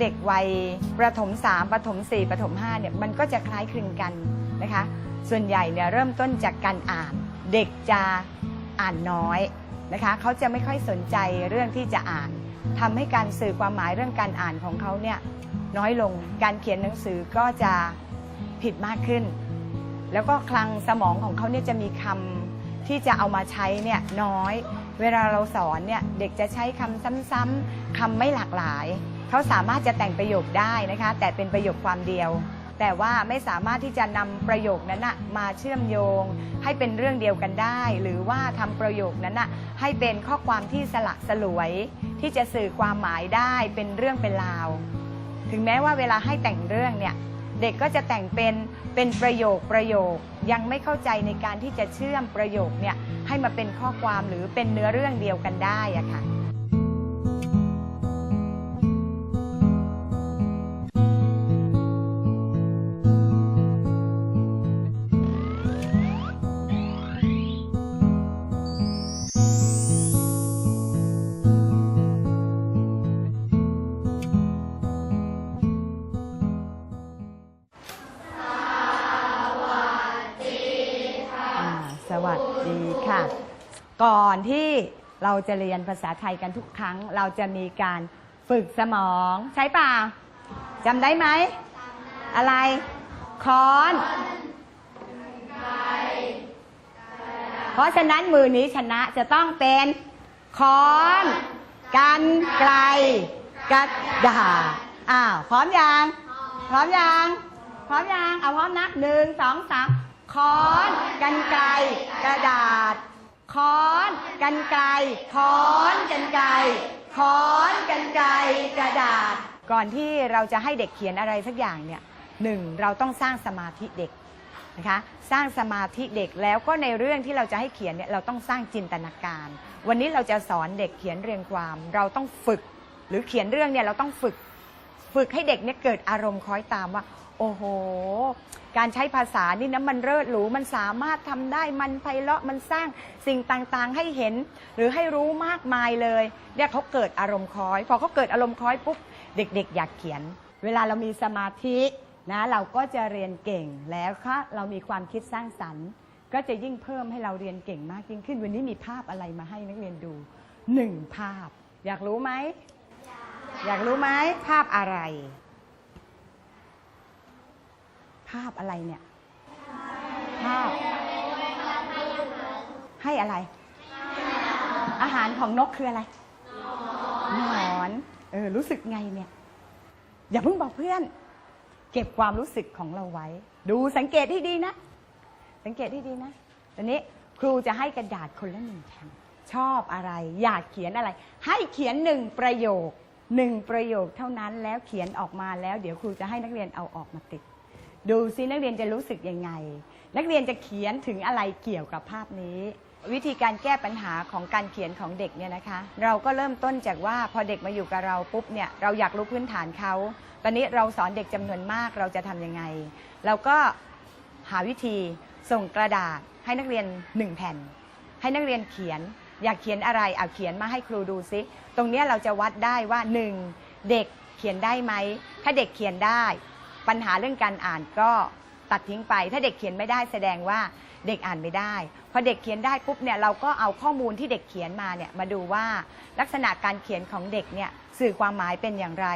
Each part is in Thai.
เด็กวัยประถม3ประถม4ประถม5เนี่ยมันก็จะคล้ายคลึงกันนะคะ ส่วนใหญ่เนี่ยเริ่มต้นจากการอ่าน เด็กจะอ่านน้อยนะคะเขาจะไม่ค่อยสนใจเรื่องที่จะอ่านทำให้การสื่อความหมายเรื่องการอ่านของเขาเนี่ยน้อยลงการเขียนหนังสือก็จะผิดมากขึ้น แล้วก็คลังสมองของเขาเนี่ยจะมีคำที่จะเอามาใช้เนี่ยน้อย เวลาเราสอนเนี่ยเด็กจะใช้คำซ้ำๆคำไม่หลากหลาย เขาสามารถจะแต่งประโยคได้นะคะ แต่เป็นประโยคความเดียว แต่ว่าไม่สามารถที่จะนำประโยคนั้นนะมาเชื่อมโยง ให้เป็นเรื่องเดียวกันได้ หรือว่าทำประโยคนั้นนะให้เป็นข้อความที่สลักสลวย ที่จะสื่อความหมายได้เป็นเรื่องเป็นราว ถึงแม้ว่าเวลาให้แต่งเรื่องเนี่ยเด็กก็จะแต่งเป็นเป็นประโยคประโยคยังไม่เข้าใจในการที่จะเชื่อมประโยคเนี่ยให้มาเป็นข้อความหรือเป็นเนื้อเรื่องเดียวกันได้อะค่ะ ก่อนที่เราจะเรียนภาษาไทยกันทุกครั้ง เราจะมีการฝึกสมองใช่ป่าจำได้ไหม อะไร ค้อน เพราะฉะนั้นมือนี้ชนะจะต้องเป็น ค้อน กันไกลกระดาษอ้าวพร้อมยัง พร้อมยัง พร้อมยัง เอาพร้อมนะหนึ่งสองสามค้อน กันไกลกระดาษ ค้อนกันไกลค้อนกันไกลค้อนกันไกลกระดาษ ก่อนที่เราจะให้เด็กเขียนอะไรสักอย่างเนี่ยหนึ่งเราต้องสร้างสมาธิเด็กนะคะสร้างสมาธิเด็กแล้วก็ในเรื่องที่เราจะให้เขียนเนี่ยเราต้องสร้างจินตนาการ วันนี้เราจะสอนเด็กเขียนเรียงความ เราต้องฝึก หรือเขียนเรื่องเนี่ยเราต้องฝึก ฝึกให้เด็กเนี่ยเกิดอารมณ์คล้อยตามว่า โอ้โห การใช้ภาษานี่นะมันเลิศหรูมันสามารถทำได้มันไพเราะมันสร้างสิ่งต่างๆให้เห็น หรือให้รู้มากมายเลยเนี่ยเขาเกิดอารมณ์คล้อย พอเขาเกิดอารมณ์คล้อยปุ๊บเด็ก ๆ อยากเขียน เวลาเรามีสมาธินะเราก็จะเรียนเก่งแล้วค่ะเรามีความคิดสร้างสรรค์ ก็จะยิ่งเพิ่มให้เราเรียนเก่งมากยิ่งขึ้น วันนี้มีภาพอะไรมาให้นักเรียนดูหนึ่งภาพ อยากรู้ไหมอยากรู้ไหมภาพอะไราพอะไรเนี่ย ภาพ ให้อะไร อาหารของนกคืออะไรหนอนเออรู้สึกไงเนี่ย อย่าเพิ่งบอกเพื่อน เก็บความรู้สึกของเราไว้ ดูสังเกตให้ดีนะ สังเกตให้ดีนะตอนนี้ครูจะให้กระดาษคนละหนึ่งแผ่นชอบอะไร อยากเขียนอะไร ให้เขียนหนึ่งประโยคหนึ่งประโยคเท่านั้นแล้วเขียนออกมาแล้ว เดี๋ยวครูจะให้นักเรียนเอาออกมาติด ดูซินักเรียนจะรู้สึกยังไง นักเรียนจะเขียนถึงอะไรเกี่ยวกับภาพนี้ วิธีการแก้ปัญหาของการเขียนของเด็กเนี่ยนะคะ เราก็เริ่มต้นจากว่าพอเด็กมาอยู่กับเราปุ๊บเนี่ยเราอยากรู้พื้นฐานเขาตอนนี้เราสอนเด็กจำนวนมากเราจะทำยังไง เราก็หาวิธีส่งกระดาษให้นักเรียนหนึ่งแผ่น ให้นักเรียนเขียน อยากเขียนอะไรเอาเขียนมาให้ครูดูซิตรงเนี้ยเราจะวัดได้ว่าหนึ่งเด็กเขียนได้ไหม ถ้าเด็กเขียนได้ ปัญหาเรื่องการอ่านก็ตัดทิ้งไป ถ้าเด็กเขียนไม่ได้แสดงว่าเด็กอ่านไม่ได้ พอเด็กเขียนได้ปุ๊บเนี่ยเราก็เอาข้อมูลที่เด็กเขียนมาเนี่ยมาดูว่าลักษณะการเขียนของเด็กเนี่ยสื่อความหมายเป็นอย่างไร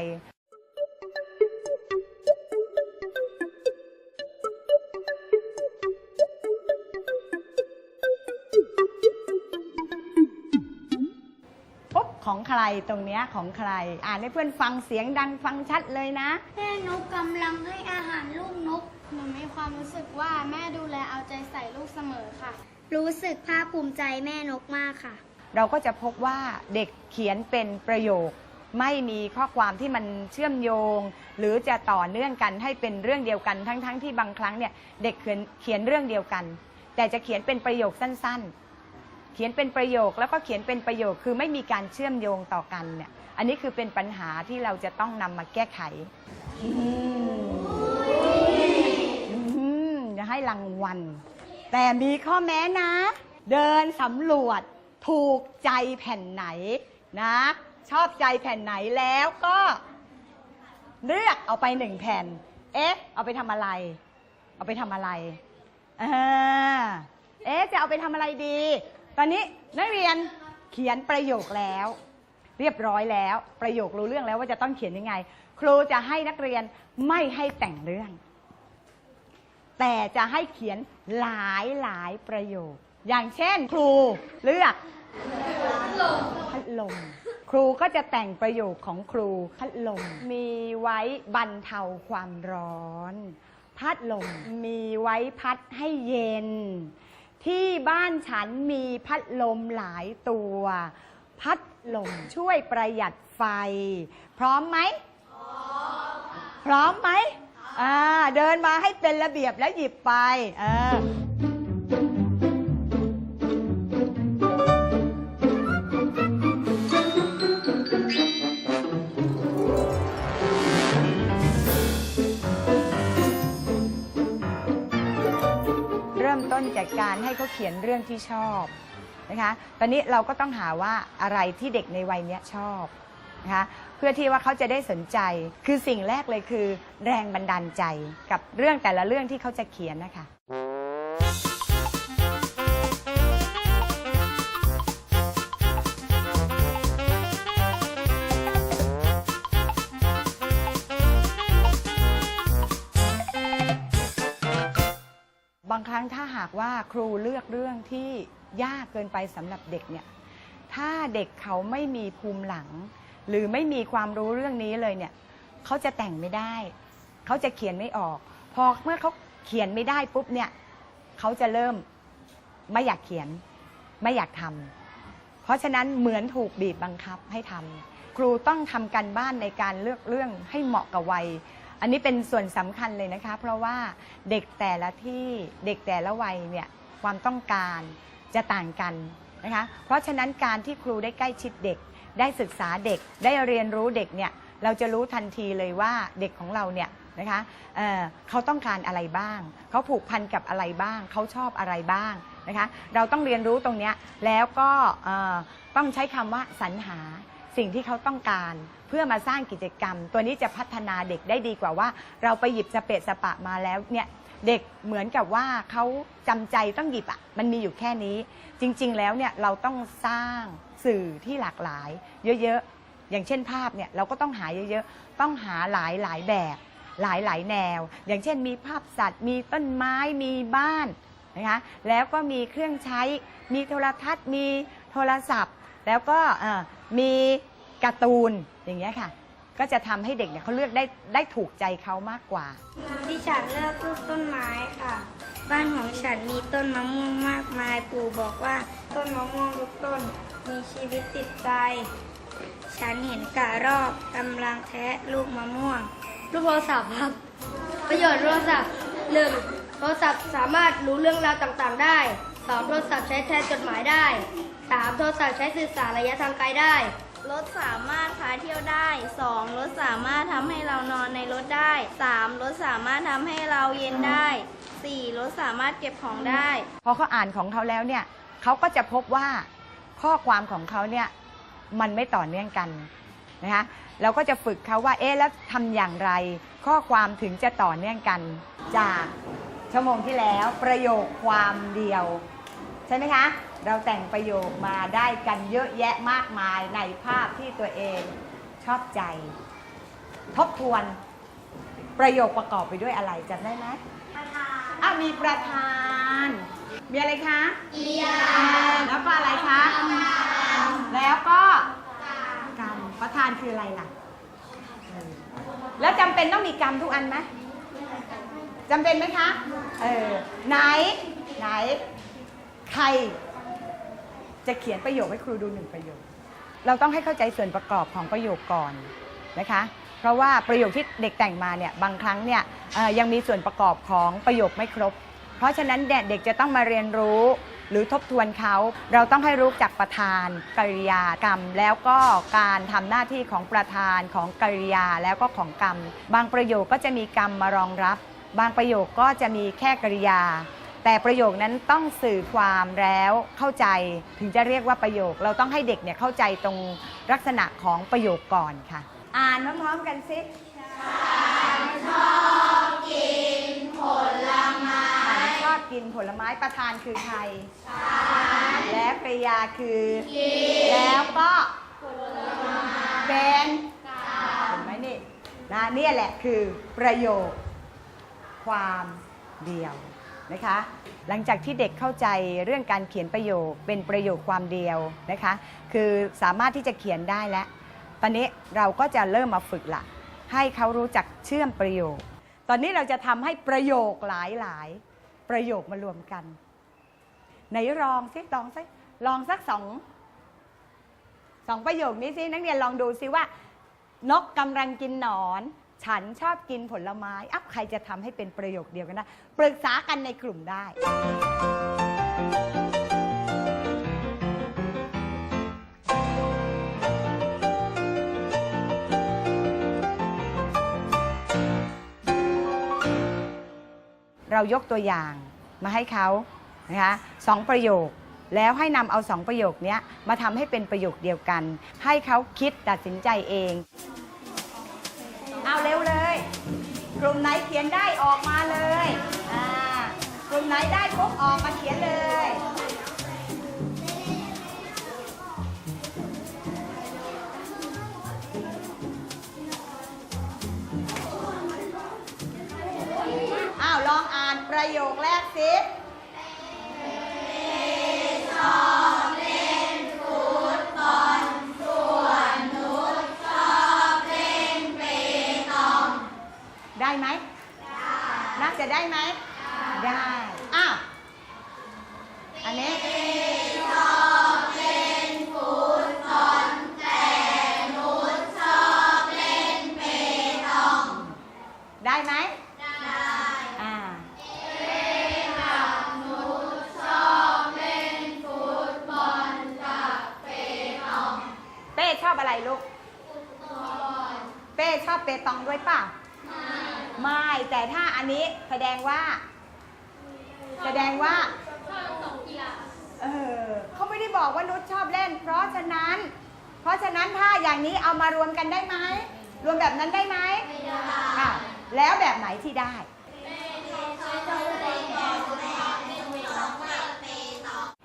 ของใครตรงเนี้ยของใคร อ่านให้เพื่อนฟังเสียงดังฟังชัดเลยนะ แม่นกกำลังให้อาหารลูกนก หนูมีความรู้สึกว่าแม่ดูแลเอาใจใส่ลูกเสมอค่ะ รู้สึกภาคภูมิใจแม่นกมากค่ะ เราก็จะพบว่าเด็กเขียนเป็นประโยค ไม่มีข้อความที่มันเชื่อมโยง หรือจะต่อเนื่องกันให้เป็นเรื่องเดียวกันทั้งๆทที่บางครั้งเนี่ยเด็กเขียนเขียนเรื่องเดียวกัน แต่จะเขียนเป็นประโยคสั้นๆ เขียนเป็นประโยคแล้วก็เขียนเป็นประโยคคือไม่มีการเชื่อมโยงต่อกันเนี่ยอันนี้คือเป็นปัญหาที่เราจะต้องนำมาแก้ไขอืมจะให้รางวัล แต่มีข้อแม้นะ เดินสำรวจถูกใจแผ่นไหนนะ ชอบใจแผ่นไหนแล้วก็ เลือกเอาไปหนึ่งแผ่น เอ๊ะ เอาไปทำอะไร เอาไปทำอะไรอ่าเอ๊ะ จะเอาไปทำอะไรดี อนนี้นักเรียนเขียนประโยคแล้ว เรียบร้อยแล้ว ประโยครู้เรื่องแล้วว่าจะต้องเขียนยังไง ครูจะให้นักเรียนไม่ให้แต่งเรื่อง แต่จะให้เขียนหลายหลายประโยค อย่างเช่น ครูเลือกพัดลมครูก็จะแต่งประโยคของครูพัดลมมีไว้บรรเทาความร้อน พัดลมมีไว้พัดให้เย็น ที่บ้านฉันมีพัดลมหลายตัว พัดลมช่วยประหยัดไฟ พร้อมไหม พร้อมไหมอ่าเดินมาให้เป็นระเบียบแล้วหยิบไป เออ ริ่มต้นจากการให้เขาเขียนเรื่องที่ชอบนะคะตอนนี้เราก็ต้องหาว่าอะไรที่เด็กในวัยเนี้ยชอบนะคะเพื่อที่ว่าเขาจะได้สนใจ คือสิ่งแรกเลยคือ แรงบันดาลใจกับเรื่องแต่ละเรื่องที่เขาจะเขียนนะคะ บางครั้งถ้าหากว่าครูเลือกเรื่องที่ยากเกินไปสำหรับเด็กเนี่ย ถ้าเด็กเขาไม่มีภูมิหลัง หรือไม่มีความรู้เรื่องนี้เลยเนี่ยเขาจะแต่งไม่ได้ เขาจะเขียนไม่ออก พอเมื่อเขาเขียนไม่ได้ปุ๊บเนี่ยเขาจะเริ่มไม่อยากเขียน ไม่อยากทำเพราะฉะนั้นเหมือนถูกบีบบังคับให้ทำครูต้องทำการบ้านในการเลือกเรื่องให้เหมาะกับวัย อันนี้เป็นส่วนสำคัญเลยนะคะ เพราะว่าเด็กแต่ละที่เด็กแต่ละวัยเนี่ยความต้องการจะต่างกันนะคะ เพราะฉะนั้นการที่ครูได้ใกล้ชิดเด็ก ได้ศึกษาเด็กได้เรียนรู้เด็กเนี่ยเราจะรู้ทันทีเลยว่าเด็กของเราเนี่ยนะคะเเขาต้องการอะไรบ้าง เขาผูกพันกับอะไรบ้าง เขาชอบอะไรบ้างนะคะ เราต้องเรียนรู้ตรงเนี้ยแล้วก็เอ่อต้องใช้คำว่าสรรหา สิ่งที่เขาต้องการ เพื่อมาสร้างกิจกรรม ตัวนี้จะพัฒนาเด็กได้ดีกว่าว่า เราไปหยิบสเปะสปะมาแล้วเนี่ยเด็กเหมือนกับว่าเขาจำใจต้องหยิบอะมันมีอยู่แค่นี้ จริง ๆ แล้วเนี่ยเราต้องสร้างสื่อที่หลากหลาย เยอะๆอย่างเช่นภาพเนี่ยเราก็ต้องหาเยอะๆต้องหาหลายหลายแบบหลายหลายแนว อย่างเช่นมีภาพสัตว์ มีต้นไม้มีบ้านนะคะแล้วก็มีเครื่องใช้ มีโทรทัศน์ มีโทรศัพท์ แล้วก็ มีการ์ตูนอย่างเงี้ยค่ะ ก็จะทำให้เด็กเนี่ยเขาเลือกได้ได้ถูกใจเขามากกว่าดิฉันเลือกปลูกต้นไม้ค่ะ บ้านของฉันมีต้นมะม่วงมากมาย ปู่บอกว่าต้นมะม่วงทุกต้น มีชีวิตติดใจ ฉันเห็นกระรอกกำลังแทะลูกมะม่วง รูปโทรศัพท์ครับ ประโยชน์โทรศัพท์หนึ่ง โทรศัพท์สามารถรู้เรื่องราวต่างๆ ได้สองโทรศัพท์ใช้แทนจดหมายได้สามโทรศัพท์ใช้สื่อสารระยะทางไกลได้ รถสามารถพาเที่ยวได้ 2. รถสามารถทำให้เรานอนในรถได้ 3. รถสามารถทำให้เราเย็นได้ 4. รถสามารถเก็บของได้ พอเขาอ่านของเขาแล้วเนี่ยเขาก็จะพบว่าข้อความของเขาเนี่ยมันไม่ต่อเนื่องกันนะคะเราก็จะฝึกเขาว่าเอ๊ะแล้วทำอย่างไร ข้อความถึงจะต่อเนื่องกันจาก ชั่วโมงที่แล้วประโยคความเดียว ใช่ไหมคะ เราแต่งประโยคมาได้กันเยอะแยะมากมายในภาพที่ตัวเองชอบใจ ทบทวนประโยคประกอบไปด้วยอะไรจำได้ไหมอ้าวมีประธาน มีอะไรคะมีแล้วก็อะไรคะแล้วก็กรรมประธานคืออะไรล่ะเออแล้วจำเป็นต้องมีกรรมทุกอันไหม จำเป็นไหมคะ เออ ไหน ไหน ใคร จะเขียนประโยคให้ครูดูหนึ่งประโยค เราต้องให้เข้าใจส่วนประกอบของประโยคก่อนนะคะ เพราะว่าประโยคที่เด็กแต่งมาเนี่ยบางครั้งเนี่ยยังมีส่วนประกอบของประโยคไม่ครบ เพราะฉะนั้นเด็กจะต้องมาเรียนรู้หรือทบทวนเขา เราต้องให้รู้จักประธานกริยากรรม แล้วก็การทำหน้าที่ของประธานของกริยาแล้วก็ของกรรม บางประโยคก็จะมีกรรมมารองรับ บางประโยคก็จะมีแค่กริยา แต่ประโยคนั้นต้องสื่อความแล้วเข้าใจถึงจะเรียกว่าประโยค เราต้องให้เด็กเนี่ยเข้าใจตรงลักษณะของประโยคก่อนค่ะ อ่านพร้อมๆกันสิฉันชอบกินผลไม้ชอบกินผลไม้ประธานคือใครและกริยาคือแล้วก็เป็นเห็นไหมนี่นะเนี่ยแหละคือประโยค ความเดียวนะคะ หลังจากที่เด็กเข้าใจเรื่องการเขียนประโยคเป็นประโยคความเดียวนะคะ คือสามารถที่จะเขียนได้แล้ว ตอนนี้เราก็จะเริ่มมาฝึกละให้เขารู้จักเชื่อมประโยค ตอนนี้เราจะทำให้ประโยคหลายๆ ประโยคมารวมกันไหนลองซิลองซิลองสักสองสองประโยคนี้สินักเรียนลองดูซิว่า นกกำลังกินหนอน ฉันชอบกินผลไม้อัพใครจะทำให้เป็นประโยคเดียวกันได้ปรึกษากันในกลุ่มได้ เรายกตัวอย่างมาให้เขานะคะสองประโยคแล้วให้นำเอาสองประโยคเนี้ยมาทำให้เป็นประโยคเดียวกัน ให้เขาคิดตัดสินใจเอง เอาเร็วเลย กลุ่มไหนเขียนได้ออกมาเลยอ่ากลุ่มไหนได้ปุ๊บออกมาเขียนเลย อ้าวลองอ่านประโยคแรกสิได้ จะได้ไหม ได้ อ้าวอันนี้ได้ไหมได้อ่าเป้ชอบอะไรลูก เป้ชอบเปตองด้วยป่ะ ไม่แต่ถ้าอันนี้แสดงว่า แสดงว่าเออเขาไม่ได้บอกว่านุชชอบเล่น เพราะฉะนั้น เพราะฉะนั้นถ้าอย่างนี้เอามารวมกันได้ไหมรวมแบบนั้นได้ไหมไม่ได้แล้วแบบไหนที่ได้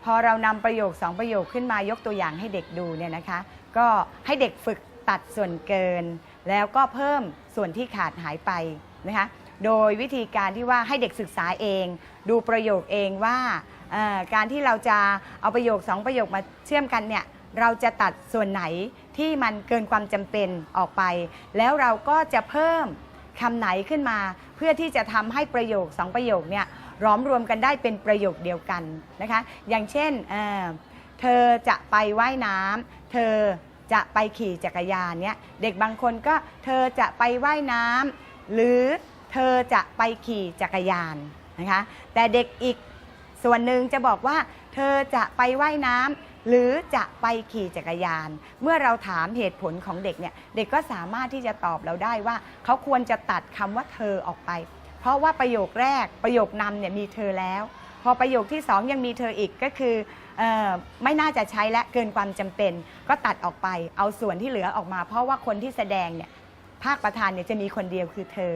พอเรานำประโยคสองประโยคขึ้นมายกตัวอย่างให้เด็กดูเนี่ยนะคะ ก็ให้เด็กฝึกตัดส่วนเกิน แล้วก็เพิ่มส่วนที่ขาดหายไป นะคะโดยวิธีการที่ว่าให้เด็กศึกษาเอง ดูประโยคเองว่าการที่เราจะเอาประโยคสองประโยคมาเชื่อมกันเนี่ยเราจะตัดส่วนไหนที่มันเกินความจำเป็นออกไป แล้วเราก็จะเพิ่มคำไหนขึ้นมา เพื่อที่จะทำให้ประโยคสองประโยคเนี่ยร้อมรวมกันได้เป็นประโยคเดียวกันนะคะอย่างเช่นเเธอจะไปไว่ายน้ำเธอจะไปขี่จักรยานเนี่ยเด็กบางคนก็เธอจะไปไว่ายน้ำ หรือเธอจะไปขี่จักรยานนะคะแต่เด็กอีกส่วนหนึ่งจะบอกว่าเธอจะไปไว่ายน้ำหรือจะไปขี่จักรยาน เมื่อเราถามเหตุผลของเด็กเนี่ยเด็กก็สามารถที่จะตอบเราได้ว่า เขาควรจะตัดคำว่าเธอออกไป เพราะว่าประโยคแรกประโยคนำเนี่ยมีเธอแล้ว พอประโยคที่สองยังมีเธออีกก็คือออไม่น่าจะใช้และเกินความจำเป็น ก็ตัดออกไปเอาส่วนที่เหลือออกมา เพราะว่าคนที่แสดงเนี่ย ภาคประธานเนี่ยจะมีคนเดียวคือเธอ